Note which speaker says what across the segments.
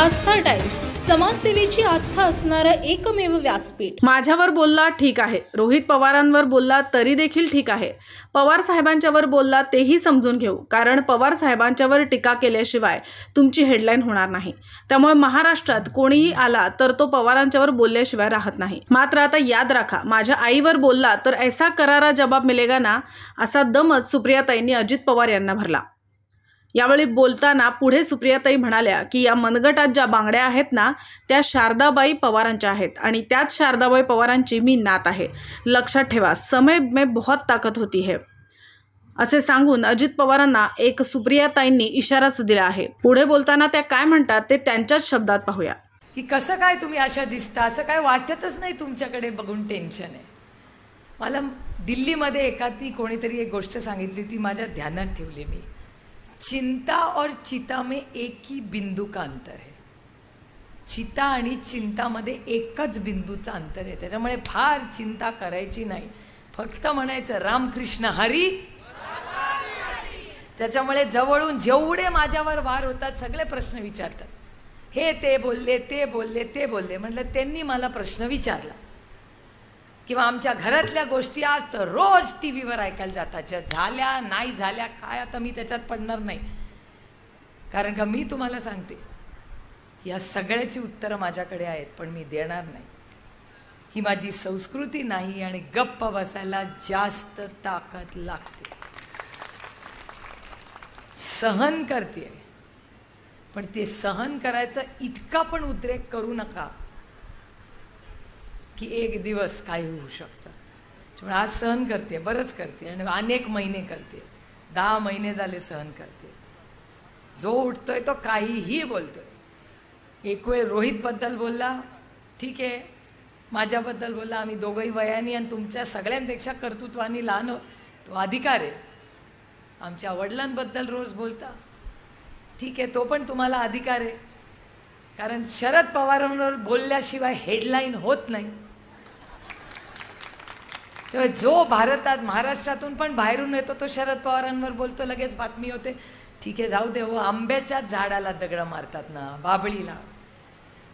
Speaker 1: आस्था times समाजसेवेची आस्था असणारं एकमेव व्यासपीठ.
Speaker 2: माझ्यावर बोलला ठीक आहे. रोहित पवारांवर बोलला तरी देखील ठीक आहे. पवार साहेबांच्यावर बोलला तेही समजून घेऊ. कारण पवार साहेबांच्यावर टीका केल्याशिवाय तुमची हेडलाईन होणार नाही. त्यामुळे महाराष्ट्रात कोणीही आला तर तो पवारांच्यावर बोलल्याशिवाय राहत नाही. मात्र आता याद राखा माझ्या आईवर बोलला तर ऐसा करारा जबाब मिलेगा ना? असा दमच सुप्रियाताईंनी अजित पवार यांना भरला. यावेळी बोलताना पुढे सुप्रियाताई म्हणाल्या की या मनगटात ज्या बांगड्या आहेत ना त्या शारदाबाई पवारांच्या आहेत आणि त्याच शारदाबाई पवारांची मी नात आहे. लक्षात ठेवा समय में बहुत ताकद होती है. असे सांगून अजित पवारांना एक सुप्रियाताईंनी इशाराच दिला आहे. पुढे बोलताना त्या काय म्हणतात ते त्यांच्याच शब्दात पाहूया.
Speaker 3: की कसं काय तुम्ही अशा दिसता? असं काय वाटतच नाही तुमच्याकडे बघून टेन्शन आहे. मला दिल्लीमध्ये एका ती कोणीतरी एक गोष्ट सांगितली ती माझ्या ध्यानात ठेवली मी. चिंता और चिता में एक ही बिंदू का अंतर है। चिता आणि चिंतामध्ये एकच बिंदूचं अंतर आहे. त्याच्यामुळे फार चिंता करायची नाही. फक्त म्हणायचं रामकृष्ण हरी. त्याच्यामुळे जवळून जेवढे माझ्यावर वार होतात सगळे प्रश्न विचारतात. हे ते बोलले ते बोलले ते बोलले. म्हटलं त्यांनी मला प्रश्न विचारला. किंवा आमच्या घरातल्या गोष्टी आज तर रोज टी व्हीवर ऐकायला जातात. झाल्या नाही झाल्या काय आता मी त्याच्यात पडणार नाही. कारण का मी तुम्हाला सांगते या सगळ्याची उत्तरं माझ्याकडे आहेत पण मी देणार नाही. ही माझी संस्कृती नाही आणि गप्प बसायला जास्त ताकद लागते. सहन करते पण ते सहन करायचं इतका पण उद्रेक करू नका. की एक दिवस काय होऊ शकतं. त्यामुळे आज सहन करते बरंच करते आणि अनेक महिने करते. दहा महिने झाले सहन करते. जो उठतोय तो काहीही बोलतोय. एक वेळ रोहितबद्दल बोलला ठीक आहे. माझ्याबद्दल बोलला आम्ही दोघंही वयानी आणि तुमच्या सगळ्यांपेक्षा कर्तृत्वानी लहान तो अधिकार आहे. आमच्या वडिलांबद्दल रोज बोलता. ठीक आहे तो पण तुम्हाला अधिकार आहे. कारण शरद पवारांवर बोलल्याशिवाय हेडलाईन होत नाही. तेव्हा जो भारतात महाराष्ट्रातून पण बाहेरून येतो तो शरद पवारांवर बोलतो लगेच बातमी होते. ठीक आहे जाऊ दे हो आंब्याच्याच झाडाला दगडं मारतात ना बाबळीला.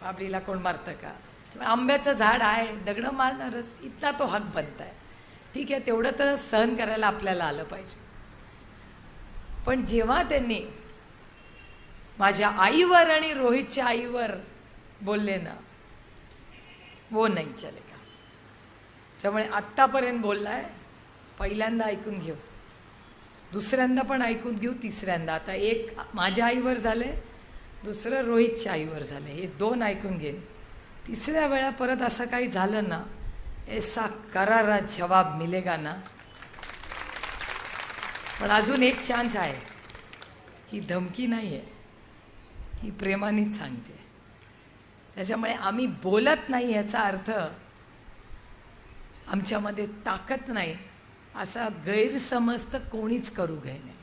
Speaker 3: बाबळीला कोण मारतं का? आंब्याचं झाड आहे दगडं मारणारच इतका तो हक बनत आहे. ठीक आहे तेवढं तर सहन करायला आपल्याला आलं पाहिजे. पण जेव्हा त्यांनी माझ्या आईवर आणि रोहितच्या आईवर बोलले ना वो नाही चले. त्यामुळे आत्तापर्यंत बोललाय पहिल्यांदा ऐकून घेऊ. दुसऱ्यांदा पण ऐकून घेऊ तिसऱ्यांदा. आता एक माझ्या आईवर झाले दुसरं रोहितच्या आईवर झाले हे दोन ऐकून घेईन. तिसऱ्या वेळा परत असं काही झालं ना ऐसा करारा जवाब मिलेगा ना. पण अजून एक चान्स आहे. ही धमकी नाही आहे ही प्रेमानेच सांगते. त्याच्यामुळे आम्ही बोलत नाही याचा अर्थ आमच्यामध्ये ताकद नाही. असा गैरसमज तर कोणीच करू घे नाही.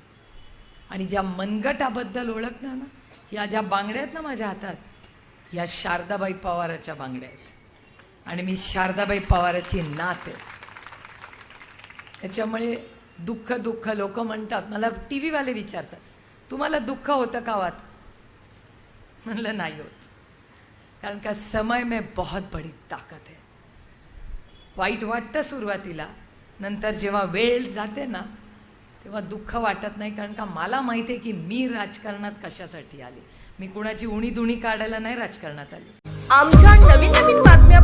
Speaker 3: आणि ज्या मनगटाबद्दल ओळखणार ना या ज्या बांगड्या आहेत ना माझ्या हातात या शारदाबाई पवाराच्या बांगड्या आहेत. आणि मी शारदाबाई पवाराची नात आहे. त्याच्यामुळे दुःख दुःख लोक म्हणतात मला टी व्हीवाले विचारतात तुम्हाला दुःख होतं कावात म्हणलं नाही होत. कारण का समय में बहुत बड़ी ताकद है. वाईट वाटतं सुरुवातीला. नंतर जेव्हा वेळ जाते ना तेव्हा दुःख वाटत नाही कारण का मला माहिती आहे की मी राजकारणात कशासाठी आले. मी कुणाची उणी दुणी काढायला नाही राजकारणात आली.
Speaker 4: आमच्या नवीन नवीन बातम्या